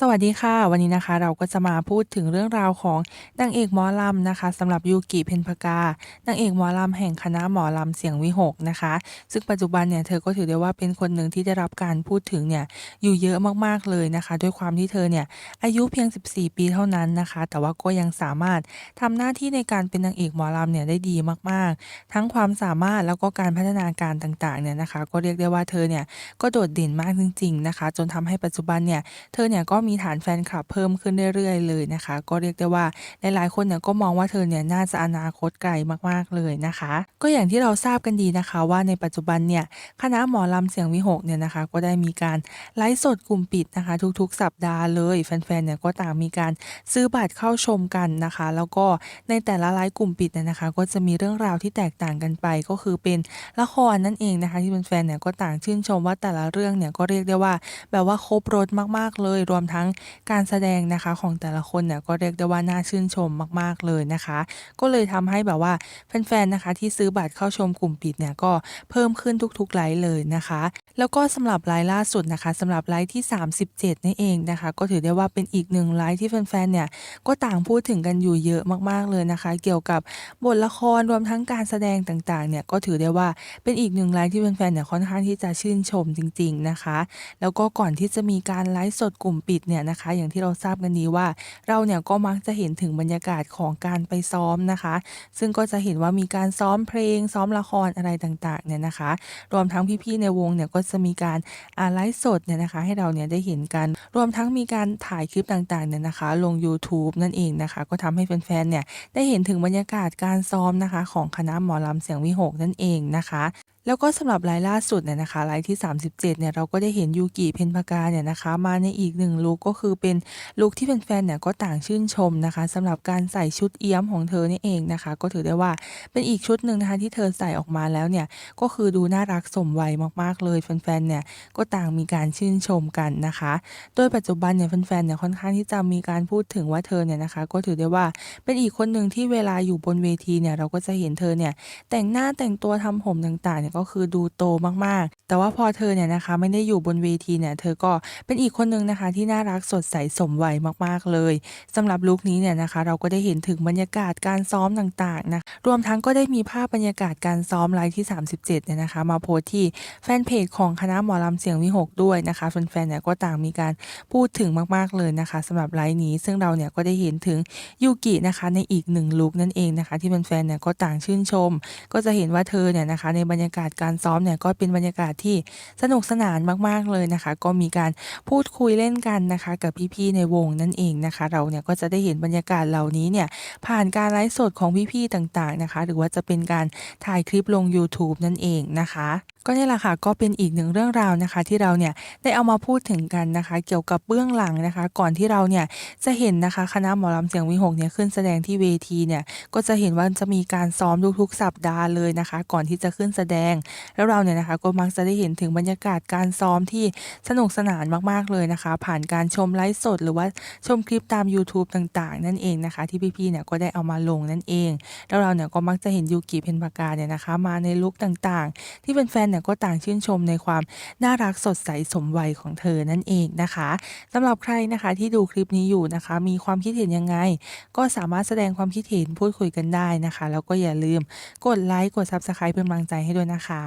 สวัสดีค่ะ วันนี้นะคะเราก็จะมาพูดถึงเรื่องราวของนางเอกหมอลำนะคะสำหรับยูกิเพ็ญพกานางเอกหมอลำแห่งคณะหมอลำเสียงวิหกนะคะ ซึ่งปัจจุบันเนี่ยเธอก็ถือได้ว่าเป็นคนหนึ่งที่ได้รับการพูดถึงเนี่ยอยู่เยอะมากๆเลยนะคะ ด้วยความที่เธอเนี่ยอายุเพียง 14 ปีเท่านั้นนะคะ แต่ว่าก็ยังสามารถทำหน้าที่ในการเป็นนางเอกหมอลำเนี่ยได้ดีมากๆ ทั้งความสามารถแล้วก็การพัฒนาการต่างๆเนี่ยนะคะ ก็เรียกได้ว่าเธอเนี่ยก็โดดเด่นมากจริง ๆนะคะ จนทำให้ปัจจุบันเนี่ยเธอเนี่ยก็มีฐานแฟนคลับเพิ่มขึ้นเรื่อยๆ เลยนะคะ ก็เรียกได้ว่าหลายๆคนเนี่ยก็มองว่าเธอเนี่ยน่าจะอนาคตไกลมากๆเลยนะคะ ก็อย่างที่เราทราบกันดีนะคะว่าในปัจจุบันเนี่ยคณะหมอลำเสียงวิหกเนี่ยนะคะ ก็ได้มีการไลฟ์สดกลุ่มปิดนะคะ ทุกๆ สัปดาห์เลยแฟนๆเนี่ยก็ต่างมีการซื้อบัตรเข้าชมกันนะคะ แล้วก็ในแต่ละไลฟ์กลุ่มปิดเนี่ยนะคะ ก็จะมีเรื่องราวที่แตกต่างกันไปก็คือเป็นละครนั่นเองนะคะที่แฟนๆเนี่ยก็ต่างชื่นชมว่าแต่ละเรื่องเนี่ยก็เรียกได้ว่าแบบว่าครบรถมากๆเลยรวมทั้งการแสดงนะคะของแต่ละคนเนี่ยก็เรียกได้ว่าน่าชื่นชมมากๆเลยนะคะ ก็เลยทำให้แบบว่าแฟนๆนะคะที่ซื้อบัตรเข้าชมกลุ่มปิดเนี่ยก็เพิ่มขึ้นทุกๆไลฟ์เลยนะคะ แล้วก็สำหรับไลฟ์ล่าสุดนะคะสำหรับไลฟ์ที่ 37นี่เองนะคะ ก็ถือได้ว่าเป็นอีกหนึ่งไลฟ์ที่แฟนๆเนี่ยก็ต่างพูดถึงกันอยู่เยอะมากๆเลยนะคะ เกี่ยวกับบทละครรวมทั้งการแสดงต่างๆเนี่ยก็ถือได้ว่าเป็นอีกหนึ่งไลฟ์ที่แฟนๆเนี่ยค่อนข้างที่จะชื่นชมจริง ๆนะคะ แล้วก็ก่อนที่จะมีการไลฟ์สดกลุ่มปิดเนี่ยนะคะ อย่างที่เราทราบกันดีว่า เราเนี่ยก็มักจะเห็นถึงบรรยากาศของการไปซ้อมนะคะ ซึ่งก็จะเห็นว่ามีการซ้อมเพลงซ้อมละครอะไรต่างๆเนี่ยนะคะ รวมทั้งพี่ๆในวงเนี่ยก็จะมีการอ่าไลฟ์สดเนี่ยนะคะ ให้เราเนี่ยได้เห็นกันรวมทั้งมีการถ่ายคลิปต่างๆเนี่ยนะคะ ลงยูทูบนั่นเองนะคะ ก็ทำให้แฟนๆเนี่ยได้เห็นถึงบรรยากาศการซ้อมนะคะ ของคณะหมอลำเสียงวิหกนั่นเองนะคะ แล้วก็สำหรับไลฟ์ล่าสุดเนี่ยนะคะไลฟ์ที่ 37เนี่ยเราก็ได้เห็นยูกิเพ็ญพกาเนี่ยนะคะ มาในอีกหนึ่งลุคก็คือเป็นลุคที่แฟนๆเนี่ยก็ต่างชื่นชมนะคะสำหรับการใส่ชุดเอี้ยมของเธอนี่เองนะคะ ก็ถือได้ว่าเป็นอีกชุดหนึ่งนะคะที่เธอใส่ออกมาแล้วเนี่ยก็คือดูน่ารักสมวัยมากๆเลยแฟนๆเนี่ยก็ต่างมีการชื่นชมกันนะคะ โดยปัจจุบันเนี่ยแฟนๆเนี่ยค่อนข้างที่จะมีการพูดถึงว่าเธอเนี่ยนะคะ ก็ถือได้ว่าเป็นอีกคนหนึ่งที่เวลาอยู่บนเวทีเนี่ยเราก็จะเห็นเธอเนี่ยแต่งหน้าแต่งตัวทำผมต่างๆเนี่ยก็คือดูโตมากๆ แต่ว่าพอเธอเนี่ยนะคะ ไม่ได้อยู่บนเวทีเนี่ย เธอก็เป็นอีกคนนึงนะคะ ที่น่ารักสดใสสมวัยมากๆเลยสำหรับลุคนี้เนี่ยนะคะ เราก็ได้เห็นถึงบรรยากาศการซ้อมต่างๆนะรวมทั้งก็ได้มีภาพบรรยากาศการซ้อมไลฟ์ที่ 37เนี่ยนะคะ มาโพสที่แฟนเพจของคณะหมอลำเสียงวิหกด้วยนะคะแฟนๆเนี่ยก็ต่างมีการพูดถึงมากๆเลยนะคะสำหรับไลฟ์นี้ ซึ่งเราเนี่ยก็ได้เห็นถึงยูกินะคะในอีกหนึ่งลุคนั่นเองนะคะ ที่แฟนๆเนี่ยก็ต่างชื่นชม ก็จะเห็นว่าเธอเนี่ยนะคะในบรรยากาศการซ้อมเนี่ยก็เป็นบรรยากาศที่สนุกสนานมากๆเลยนะคะ ก็มีการพูดคุยเล่นกันนะคะ กับพี่ๆในวงนั่นเองนะคะ เราเนี่ยก็จะได้เห็นบรรยากาศเหล่านี้เนี่ยผ่านการไลฟ์สดของพี่ๆต่างๆนะคะ หรือว่าจะเป็นการถ่ายคลิปลงยูทูบนั่นเองนะคะ ก็นี่แหละค่ะก็เป็นอีกหนึ่งเรื่องราวนะคะ ที่เราเนี่ยได้เอามาพูดถึงกันนะคะ เกี่ยวกับเบื้องหลังนะคะ ก่อนที่เราเนี่ยจะเห็นนะคะคณะหมอลำเสียงวิหกเนี่ยขึ้นแสดงที่เวทีเนี่ยก็จะเห็นว่าจะมีการซ้อมทุกๆสัปดาห์เลยนะคะ ก่อนที่จะขึ้นแสดง แล้วเราเนี่ยนะคะก็มักจะได้เห็นถึงบรรยากาศการซ้อมที่สนุกสนานมากๆเลยนะคะ ผ่านการชมไลฟ์สด หรือว่าชมคลิปตามยูทูบต่างๆ นั่นเองนะคะ ที่พี่ๆเนี่ยก็ได้เอามาลงนั่นเอง แล้วเราเนี่ยก็มักจะเห็นยูกิเพ็ญปากาเนี่ยนะคะ มาในลุคต่างๆ ที่เป็นแฟนเนี่ยก็ต่างชื่นชมในความน่ารักสดใสสมวัยของเธอนั่นเองนะคะสำหรับใครนะคะที่ดูคลิปนี้อยู่นะคะ มีความคิดเห็นยังไง ก็สามารถแสดงความคิดเห็นพูดคุยกันได้นะคะ แล้วก็อย่าลืมกดไลค์กด Subscribe เป็นกำลังใจให้ด้วยนะคะ